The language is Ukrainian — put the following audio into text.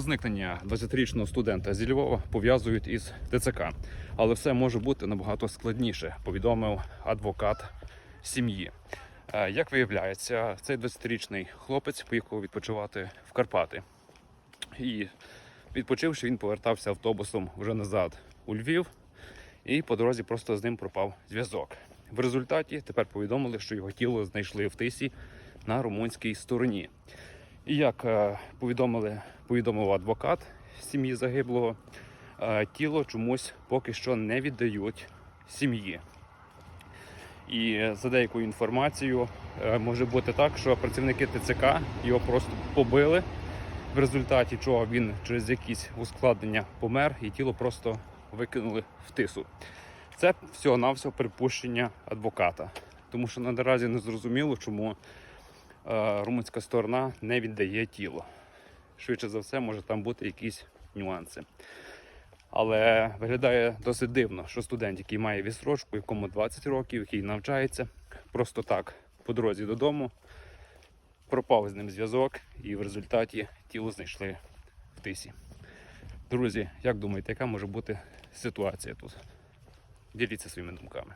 Зникнення 20-річного студента зі Львова пов'язують із ТЦК, але все може бути набагато складніше, повідомив адвокат сім'ї. Е, Як виявляється, цей 20-річний хлопець поїхав відпочивати в Карпати. І відпочивши, він повертався автобусом вже назад у Львів, і по дорозі просто з ним пропав зв'язок. В результаті тепер повідомили, що його тіло знайшли в тисі на румунській стороні. І як е, повідомили, повідомив адвокат сім'ї загиблого, е, тіло чомусь поки що не віддають сім'ї. І за деякою інформацією е, може бути так, що працівники ТЦК його просто побили, в результаті чого він через якісь ускладнення помер, і тіло просто викинули в тису. Це всього-навсього припущення адвоката, тому що наразі не зрозуміло, чому румунська сторона не віддає тіло. Швидше за все, може там бути якісь нюанси. Але виглядає досить дивно, що студент, який має відсрочку, якому 20 років, який навчається, просто так по дорозі додому пропав з ним зв'язок, і в результаті тіло знайшли в тисі. Друзі, як думаєте, яка може бути ситуація тут? Діліться своїми думками.